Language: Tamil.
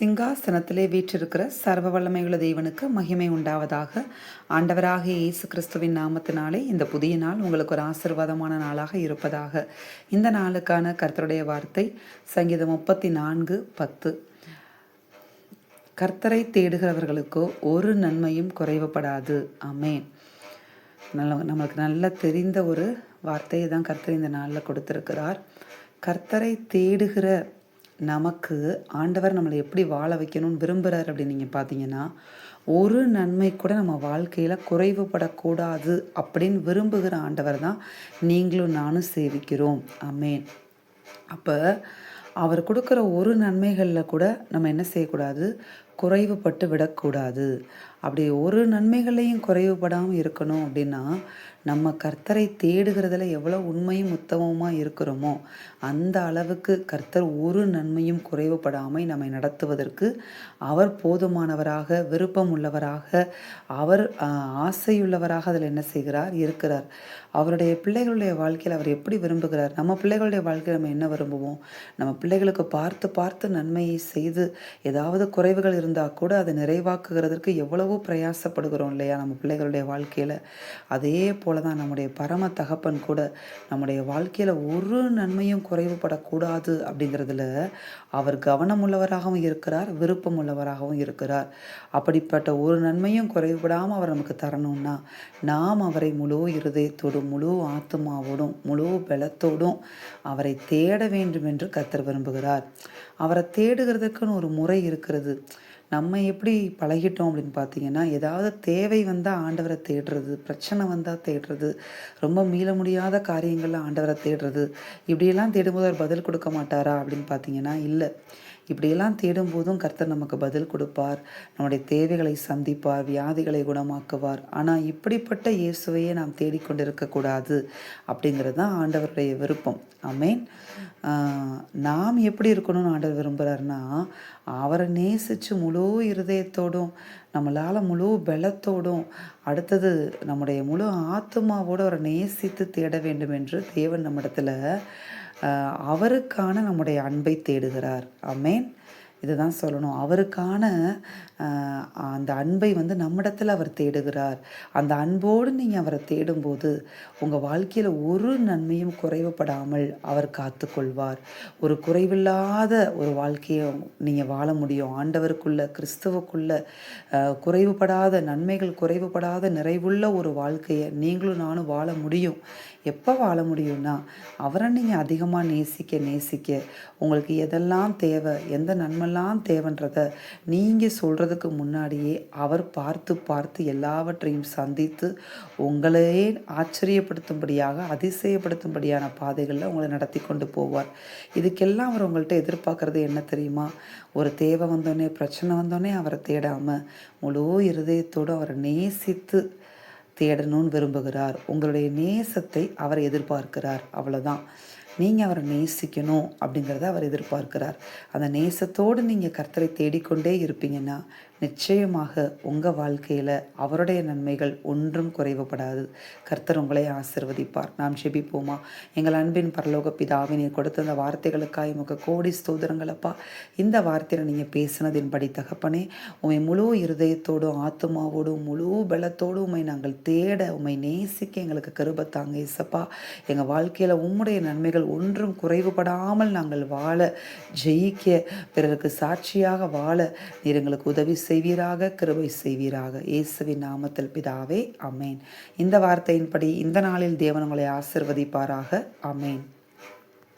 சிங்காசனத்திலே வீற்றிருக்கிற சர்வ வல்லமையுள்ள தேவனுக்கு மகிமை உண்டாவதாக. ஆண்டவராகிய இயேசு கிறிஸ்துவின் நாமத்தினாலே இந்த புதிய நாள் உங்களுக்கு ஒரு ஆசீர்வாதமான நாளாக இருப்பதாக. இந்த நாளுக்கான கர்த்தருடைய வார்த்தை சங்கீதம் முப்பத்தி நான்கு பத்து. கர்த்தரை தேடுகிறவர்களுக்கோ ஒரு நன்மையும் குறைவுபடாது. ஆமென். நல்ல நமக்கு நல்லா தெரிந்த ஒரு வார்த்தையை தான் கர்த்தர் இந்த நாளில் கொடுத்திருக்கிறார். கர்த்தரை தேடுகிற நமக்கு ஆண்டவர் நம்மளை எப்படி வாழ வைக்கணும்னு விரும்புகிறார் அப்படின்னு நீங்கள் பார்த்தீங்கன்னா ஒரு நன்மை கூட நம்ம வாழ்க்கையில் குறைவுபடக்கூடாது அப்படின்னு விரும்புகிற ஆண்டவர் தான் நீங்களும் நானும் சேவிக்கிறோம். அமேன் அப்போ அவர் கொடுக்குற ஒரு நன்மைகளில் கூட நம்ம என்ன செய்யக்கூடாது? குறைவுபட்டு விடக்கூடாது. அப்படி ஒரு நன்மைகளையும் குறைவுபடாமல் இருக்கணும் அப்படின்னா நம்ம கர்த்தரை தேடுகிறதுல எவ்வளோ உண்மையும் உத்தமமாக இருக்கிறோமோ அந்த அளவுக்கு கர்த்தர் ஒரு நன்மையும் குறைவுபடாமல் நம்மை நடத்துவதற்கு அவர் போதுமானவராக விருப்பம் உள்ளவராக அவர் ஆசையுள்ளவராக அதில் என்ன செய்கிறார்? இருக்கிறார். அவருடைய பிள்ளைகளுடைய வாழ்க்கையில் அவர் எப்படி விரும்புகிறார்? நம்ம பிள்ளைகளுடைய வாழ்க்கையில் நம்ம என்ன விரும்புவோம்? நம்ம பிள்ளைகளுக்கு பார்த்து பார்த்து நன்மையை செய்து ஏதாவது குறைவுகள் இருந்தால் கூட அதை நிறைவாக்குகிறதற்கு எவ்வளவோ பிரயாசப்படுகிறோம் இல்லையா நம்ம பிள்ளைகளுடைய வாழ்க்கையில்? அதே போல் தான் நம்முடைய பரம தகப்பன் கூட நம்முடைய வாழ்க்கையில் ஒரு நன்மையும் குறைவுபடக்கூடாது அப்படிங்கிறதுல அவர் கவனமுள்ளவராகவும் இருக்கிறார் விருப்பம் உள்ளவராகவும் இருக்கிறார். அப்படிப்பட்ட ஒரு நன்மையும் குறைவுபடாமல் அவர் நமக்கு தரணும்னா நாம் அவரை முழு இருதயத்தோடும் முழு ஆத்மாவோடும் முழு பலத்தோடும் அவரை தேட வேண்டும் என்று கத்தர் விரும்புகிறார். அவரை தேடுகிறதுக்குன்னு ஒரு முறை இருக்கிறது. நம்ம எப்படி பழகிட்டோம் அப்படின்னு பார்த்தீங்கன்னா ஏதாவது தேவை வந்தால் ஆண்டவரை தேடுறது பிரச்சனை வந்தால் தேடுறது ரொம்ப மீள முடியாத காரியங்களில் ஆண்டவரை தேடுறது இப்படியெல்லாம் தேடும்போது அவர் பதில் கொடுக்க மாட்டாரா அப்படின்னு பார்த்தீங்கன்னா இல்லை. இப்படியெல்லாம் தேடும்போதும் கர்த்தர் நமக்கு பதில் கொடுப்பார். நம்முடைய தேவைகளை சந்திப்பார் வியாதிகளை குணமாக்குவார். ஆனால் இப்படிப்பட்ட இயேசுவையே நாம் தேடிக்கொண்டிருக்கக்கூடாது அப்படிங்கிறது தான் ஆண்டவருடைய விருப்பம். அமேன் நாம் எப்படி இருக்கணும்னு ஆண்டவர் விரும்புகிறாருன்னா அவரை நேசித்து முழு இருதயத்தோடும் நம்மளால் முழு பலத்தோடும் அடுத்தது நம்முடைய முழு ஆத்மாவோடு அவரை நேசித்து தேட வேண்டும் என்று தேவன் நம்மிடத்தில் அவருக்கான நம்முடைய அன்பை தேடுகிறார். அமேன் இதுதான் சொல்லணும். அவருக்கான அந்த அன்பை வந்து நம்மிடத்தில் அவர் தேடுகிறார். அந்த அன்போடு நீங்கள் அவரை தேடும்போது உங்கள் வாழ்க்கையில் ஒரு நன்மையும் குறைவுபடாமல் அவர் காத்துக்கொள்வார். ஒரு குறைவில்லாத ஒரு வாழ்க்கையை நீங்கள் வாழ முடியும். ஆண்டவருக்குள்ள கிறிஸ்துவுக்குள்ள குறைவுபடாத நன்மைகள் குறைவுபடாத நிறைவுள்ள ஒரு வாழ்க்கையை நீங்களும் நானும் வாழ முடியும். எப்போ வாழ முடியும்னா அவரை நீங்கள் அதிகமாக நேசிக்க நேசிக்க உங்களுக்கு எதெல்லாம் தேவை எந்த நன்மை நன்மைலாம் தேவைன்றத நீங்கள் சொல்கிறதுக்கு முன்னாடியே அவர் பார்த்து பார்த்து எல்லாவற்றையும் சந்தித்து உங்களையே ஆச்சரியப்படுத்தும்படியாக அதிசயப்படுத்தும்படியான பாதைகளில் உங்களை நடத்தி கொண்டு போவார். இதுக்கெல்லாம் அவர் உங்கள்கிட்ட எதிர்பார்க்குறது என்ன தெரியுமா? ஒரு தேவை வந்தோடனே பிரச்சனை வந்தோடனே அவரை தேடாமல் முழு இருதயத்தோடு அவரை நேசித்து தேடணும்னு விரும்புகிறார். உங்களுடைய நேசத்தை அவர் எதிர்பார்க்கிறார். அவ்வளோதான் நீங்கள் அவரை நேசிக்கணும் அப்படிங்கிறத அவர் எதிர்பார்க்கிறார். அந்த நேசத்தோடு நீங்கள் கர்த்தரை தேடிக்கொண்டே இருப்பீங்கன்னா நிச்சயமாக உங்கள் வாழ்க்கையில் அவருடைய நன்மைகள் ஒன்றும் குறைவுபடாது. கர்த்தர் உங்களை ஆசிர்வதிப்பார். நாம் ஜெபிப்போமா? எங்கள் அன்பின் பரலோக பிதாவை கொடுத்த அந்த வார்த்தைகளுக்காக உமக்கு கோடி ஸ்தோதரங்களப்பா இந்த வார்த்தையில் நீங்கள் பேசினதின்படி தகப்பனே உமை முழு இருதயத்தோடும் ஆத்மாவோடும் முழு பலத்தோடும் உம்மை நாங்கள் தேட உம்மை நேசிக்க எங்களுக்கு கருபத்தாங்க இசப்பா எங்கள் வாழ்க்கையில் உம்முடைய நன்மைகள் ஒன்றும் குறைவுபடாமல் நாங்கள் வாழ ஜெயிக்க பிறருக்கு சாட்சியாக வாழ நீர் எங்களுக்கு உதவி செய்வீராக கிருபை செய்வீராக. இயேசுவின் நாமத்தில் பிதாவே அமேன் இந்த வார்த்தையின்படி இந்த நாளில் தேவன் உங்களை ஆசிர்வதிப்பாராக. அமேன்